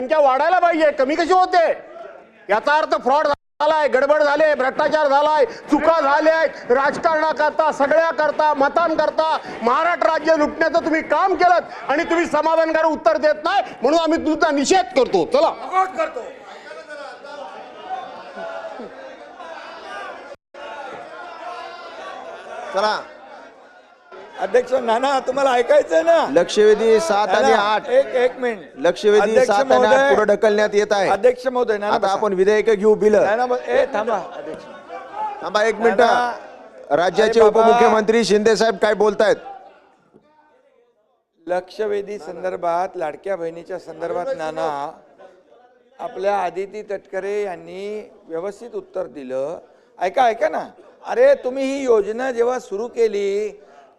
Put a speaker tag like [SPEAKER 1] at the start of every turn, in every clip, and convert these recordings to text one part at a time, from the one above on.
[SPEAKER 1] संख्या वाढायला पाहिजे. कमी कशी होते? याचा अर्थ फ्रॉड झालाय गडबड झाले भ्रष्टाचार झालाय चुका झाल्या आहेत राजकारणाकरता सगळ्या करता मतांकरता महाराष्ट्र राज्य लुटण्याचं तुम्ही काम केलं आणि तुम्ही समाधानकारक उत्तर देत नाही म्हणून आम्ही तुमचा निषेध करतो. चला.
[SPEAKER 2] करतो चला.
[SPEAKER 3] अध्यक्ष नाना तुम्हाला ऐकायचंय ना?
[SPEAKER 2] लक्षवेधी सात आणि
[SPEAKER 3] नाना,
[SPEAKER 2] आठ.
[SPEAKER 3] एक एक मिनिट.
[SPEAKER 2] लक्षवेधी
[SPEAKER 3] अध्यक्ष
[SPEAKER 2] सात आणि आठ
[SPEAKER 3] महोदय-
[SPEAKER 2] पुढे ढकलण्यात येत आहे.
[SPEAKER 3] अध्यक्ष महोदय नाना
[SPEAKER 2] आता
[SPEAKER 3] बसा.
[SPEAKER 2] आपण विधेयक घेऊ बिल.
[SPEAKER 3] नाना ब- ए थांबा अध्यक्ष.
[SPEAKER 2] थांबा एक मिनिट.
[SPEAKER 3] नाना,
[SPEAKER 2] राज्याचे
[SPEAKER 3] अरे बाबा.
[SPEAKER 2] उपमुख्यमंत्री शिंदे साहेब काय बोलतायत?
[SPEAKER 3] लक्षवेधी संदर्भात लाडक्या बहिणीच्या संदर्भात नाना आपल्या आदिती तटकरे यांनी व्यवस्थित उत्तर दिलं. ऐका ऐका ना. अरे तुम्ही ही योजना जेव्हा सुरू केली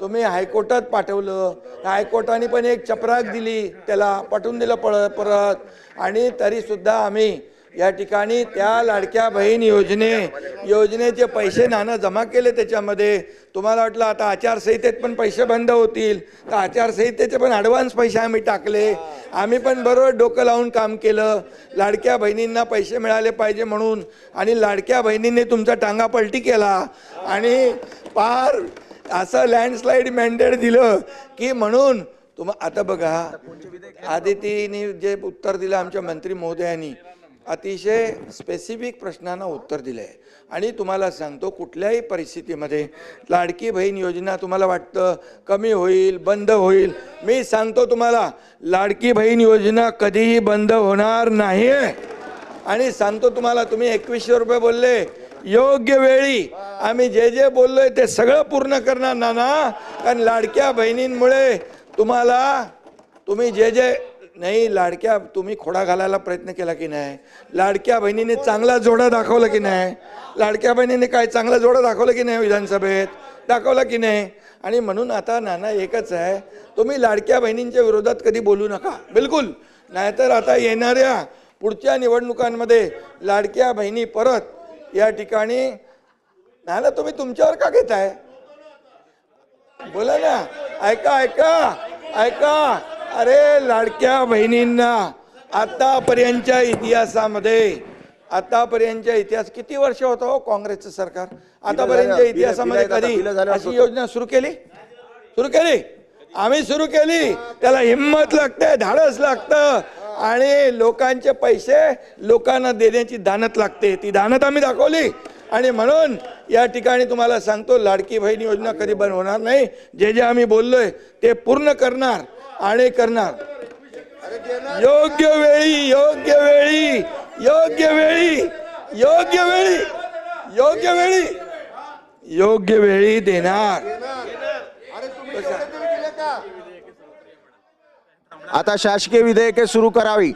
[SPEAKER 3] तुम्ही हायकोर्टात पाठवलं. हायकोर्टाने पण एक चपराक दिली. त्याला पाठवून दिलं पळ परत. आणि तरीसुद्धा आम्ही या ठिकाणी त्या लाडक्या बहीण योजने योजनेचे पैसे नाणं जमा केले त्याच्यामध्ये. तुम्हाला वाटलं आता आचारसंहितेत पण पैसे बंद होतील. तर आचारसंहितेचे पण ॲडव्हान्स पैसे आम्ही टाकले. आम्ही पण बरोबर डोकं लावून काम केलं. लाडक्या बहिणींना पैसे मिळाले पाहिजे म्हणून. आणि लाडक्या बहिणींनी तुमचा टांगा पलटी केला. आणि पार असं लँडस्लाईड मॅन्डेट दिलं की म्हणून तुम आता बघा आदितीने जे उत्तर दिलं आमच्या मंत्री महोदयांनी अतिशय स्पेसिफिक प्रश्नांना उत्तर दिलं आहे आणि तुम्हाला सांगतो कुठल्याही परिस्थितीमध्ये लाडकी बहीण योजना तुम्हाला वाटतं कमी होईल बंद होईल. मी सांगतो तुम्हाला लाडकी बहीण योजना कधीही बंद होणार नाही आहे आणि सांगतो तुम्हाला तुम्ही एकवीसशे रुपये बोलले योग्य वेळी. आम्ही जे जे बोललोय ते सगळं पूर्ण करणार नाना. कारण लाडक्या बहिणींमुळे तुम्हाला तुम्ही जे जे नाही लाडक्या तुम्ही खोडा घालायला प्रयत्न केला की नाही? लाडक्या बहिणीने चांगला जोडा दाखवला की नाही? लाडक्या बहिणीने काय चांगला जोडा दाखवला की नाही विधानसभेत? दाखवला की नाही? आणि म्हणून आता नाना एकच आहे तुम्ही लाडक्या बहिणींच्या विरोधात कधी बोलू नका. बिलकुल. नाहीतर आता येणाऱ्या पुढच्या निवडणुकांमध्ये लाडक्या बहिणी परत या ठिकाणी. नाही ना तुम्ही तुमच्यावर का घेताय? बोला ना. ऐका ऐका ऐका. अरे लाडक्या बहिणींना आतापर्यंतच्या इतिहासामध्ये आतापर्यंतच्या इतिहास किती वर्ष होतं हो काँग्रेसचं सरकार? आतापर्यंतच्या इतिहासामध्ये कधी अशी योजना सुरू केली? सुरू केली? आम्ही सुरू केली. त्याला हिंमत लागते धाडस लागतं. आणि लोकांचे पैसे लोकांना देण्याची दानत लागते. ती दानत आम्ही दाखवली. आणि म्हणून या ठिकाणी तुम्हाला सांगतो लाडकी बहीण योजना कधी बंद होणार नाही. जे जे आम्ही बोललोय ते पूर्ण करणार आणि करणार. योग्य वेळी योग्य वेळी योग्य वेळी योग्य वेळी योग्य वेळी योग्य वेळी देणार.
[SPEAKER 2] आता शासकीय विधेयके सुरू करावी.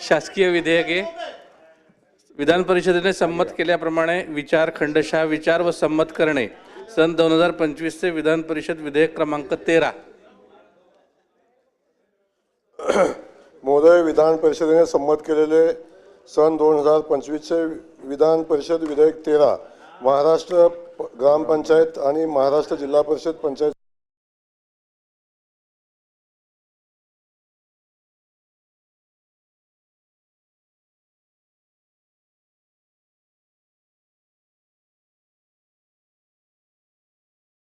[SPEAKER 4] शासकीय विधेयके. विधान परिषदेने संमत केल्याप्रमाणे विचार खंडशः विचार व संमत करणे सन दोन हजार पंचवीसचे विधान परिषद विधेयक क्रमांक तेरा.
[SPEAKER 5] महोदय विधान परिषदेने संमत केलेले सन दोन हजार पंचवीसचे विधान परिषद विधेयक तेरा. महाराष्ट्र ग्रामपंचायत आणि महाराष्ट्र जिल्हा परिषद पंचायत